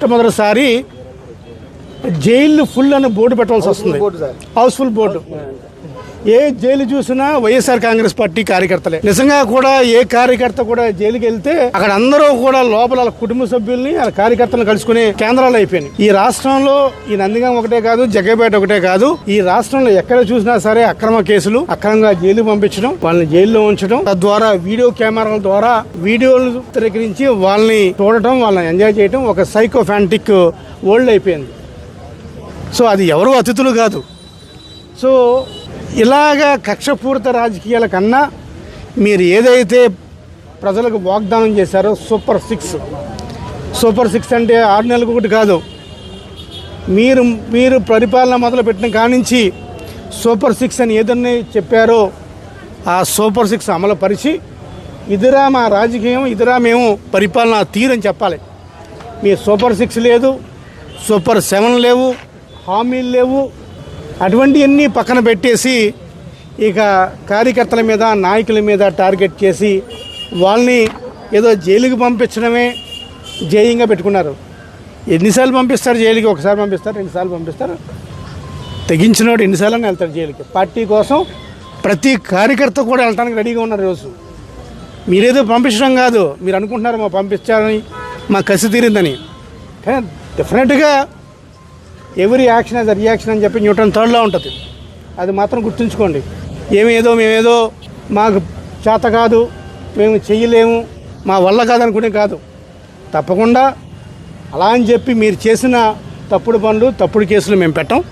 మొట్టమొదటిసారి jail full అని board పెట్టాల్సి వస్తుంది. హౌస్ఫుల్ బోర్డు ఏ జైలు చూసినా వైఎస్ఆర్ కాంగ్రెస్ పార్టీ కార్యకర్తలే. నిజంగా కూడా ఏ కార్యకర్త కూడా జైలుకి వెళ్తే అక్కడ అందరూ కూడా లోపల కుటుంబ సభ్యుల్ని వాళ్ళ కార్యకర్తలను కలుసుకునే కేంద్రాలు అయిపోయినాయి. ఈ రాష్ట్రంలో ఈ నందిగం ఒకటే కాదు జగ్గపేట ఒకటే కాదు ఈ రాష్ట్రంలో ఎక్కడ చూసినా సరే అక్రమ కేసులు అక్రమంగా జైలు పంపించడం వాళ్ళని జైల్లో ఉంచడం తద్వారా వీడియో కెమెరాల ద్వారా వీడియోలు చిత్రీకరించి వాళ్ళని చూడటం వాళ్ళని ఎంజాయ్ చేయడం ఒక సైకో ఫ్యాంటిక్ వరల్డ్ అయిపోయింది. సో అది ఎవరు అతిథులు కాదు. సో ఇలాగా కక్షపూరిత రాజకీయాల కన్నా మీరు ఏదైతే ప్రజలకు వాగ్దానం చేశారో సూపర్ సిక్స్. సూపర్ సిక్స్ అంటే ఆరు నెలలకు ఒకటి కాదు. మీరు మీరు పరిపాలన మొదలుపెట్టిన కానించి సూపర్ సిక్స్ అని ఏదన్నా చెప్పారో ఆ సూపర్ సిక్స్ అమలు పరిచి ఇదిరా మా రాజకీయం ఇదిరా మేము పరిపాలన తీరని చెప్పాలి. మీ సూపర్ సిక్స్ లేదు సూపర్ సెవెన్ లేవు హామీలు లేవు అటువంటివన్నీ పక్కన పెట్టేసి ఇక కార్యకర్తల మీద నాయకుల మీద టార్గెట్ చేసి వాళ్ళని ఏదో జైలుకి పంపించడమే జేయంగా పెట్టుకున్నారు. ఎన్నిసార్లు పంపిస్తారు జైలుకి? ఒకసారి పంపిస్తారు రెండుసార్లు పంపిస్తారు. తెగించినోడు ఎన్నిసార్లు వెళ్తాడు జైలుకి. పార్టీ కోసం ప్రతి కార్యకర్త కూడా వెళ్ళడానికి రెడీగా ఉన్నారు ఈరోజు. మీరేదో పంపించడం కాదు. మీరు అనుకుంటున్నారు మా పంపించారని మా కసి తీరిందని. కానీ డెఫినెట్గా ఎవరి యాక్షన్ అది రియాక్షన్ అని చెప్పి న్యూటన్ థర్డ్లో ఉంటుంది. అది మాత్రం గుర్తుంచుకోండి. ఏమేదో మేమేదో మాకు చేత కాదు మేము చెయ్యలేము మా వల్ల కాదనుకునే కాదు. తప్పకుండా అలా అని చెప్పి మీరు చేసిన తప్పుడు పనులు తప్పుడు కేసులు మేము పెట్టాం.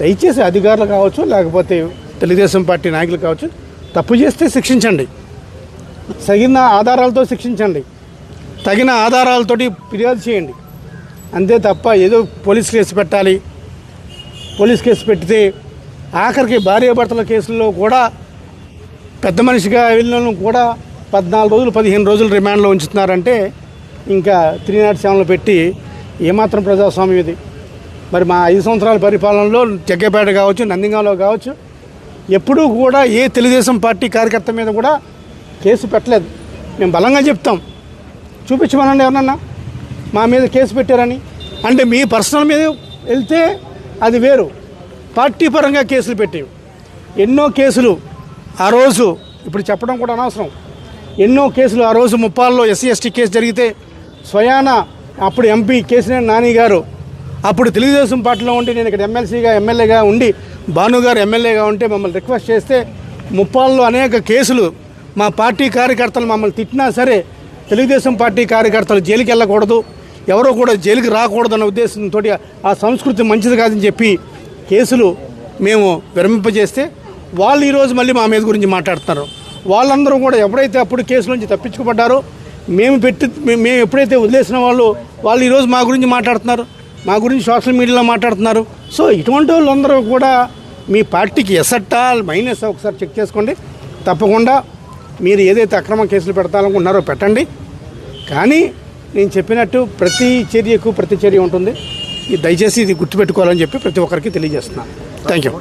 దయచేసి అధికారులు కావచ్చు లేకపోతే తెలుగుదేశం పార్టీ నాయకులు కావచ్చు తప్పు చేస్తే శిక్షించండి. తగిన ఆధారాలతో శిక్షించండి. తగిన ఆధారాలతోటి ఫిర్యాదు చేయండి. అంతే తప్ప ఏదో పోలీస్ కేసు పెట్టాలి. పోలీస్ కేసు పెడితే ఆఖరికి భార్యాభర్తల కేసుల్లో కూడా పెద్ద మనిషిగా వెళ్ళిన కూడా పద్నాలుగు రోజులు పదిహేను రోజులు రిమాండ్లో ఉంచుతున్నారంటే ఇంకా త్రీ నాట్ సెవెన్లో పెట్టి ఏమాత్రం ప్రజాస్వామ్యం ఇది. మరి మా ఐదు సంవత్సరాల పరిపాలనలో జగ్గపేట కావచ్చు నందిగాంలో కావచ్చు ఎప్పుడూ కూడా ఏ తెలుగుదేశం పార్టీ కార్యకర్త మీద కూడా కేసు పెట్టలేదు. మేము బలంగా చెప్తాం. చూపించమనండి ఎవరన్నా. మా మీద కేసు పెట్టారని. అంటే మీ పర్సనల్ మీద వెళ్తే అది వేరు. పార్టీ పరంగా కేసులు పెట్టేవి. ఎన్నో కేసులు ఆ రోజు ఇప్పుడు చెప్పడం కూడా అనవసరం. ఎన్నో కేసులు ఆ రోజు ముప్పాల్లో ఎస్సీ ఎస్టీ కేసు జరిగితే స్వయాన అప్పుడు ఎంపీ కేసీఆర్ నాని గారు అప్పుడు తెలుగుదేశం పార్టీలో ఉండి నేను ఇక్కడ ఎమ్మెల్సీగా ఎమ్మెల్యేగా ఉండి భానుగారు ఎమ్మెల్యేగా ఉంటే మమ్మల్ని రిక్వెస్ట్ చేస్తే ముప్పాల్లో అనేక కేసులు మా పార్టీ కార్యకర్తలు మమ్మల్ని తిట్టినా సరే తెలుగుదేశం పార్టీ కార్యకర్తలు జైలుకి వెళ్ళకూడదు ఎవరో కూడా జైలుకి రాకూడదన్న ఉద్దేశంతో ఆ సంస్కృతి మంచిది కాదని చెప్పి కేసులు మేము విరమింపజేస్తే వాళ్ళు ఈరోజు మళ్ళీ మా మీద గురించి మాట్లాడుతున్నారు. వాళ్ళందరూ కూడా ఎప్పుడైతే అప్పుడు కేసు నుంచి తప్పించుకోబడ్డారో మేము పెట్టి మేము ఎప్పుడైతే వదిలేసిన వాళ్ళు వాళ్ళు ఈరోజు మా గురించి మాట్లాడుతున్నారు మా గురించి సోషల్ మీడియాలో మాట్లాడుతున్నారు. సో ఇటువంటి వాళ్ళందరూ కూడా మీ పార్టీకి ఎసట్టా మైనస్ ఒకసారి చెక్ చేసుకోండి. తప్పకుండా మీరు ఏదైతే అక్రమ కేసులు పెడతాలనుకున్నారో పెట్టండి. కానీ నేను చెప్పినట్టు ప్రతి చర్యకు ప్రతి చర్య ఉంటుంది. దయచేసి ఇది గుర్తుపెట్టుకోవాలని చెప్పి ప్రతి ఒక్కరికి తెలియజేస్తున్నాను. Thank you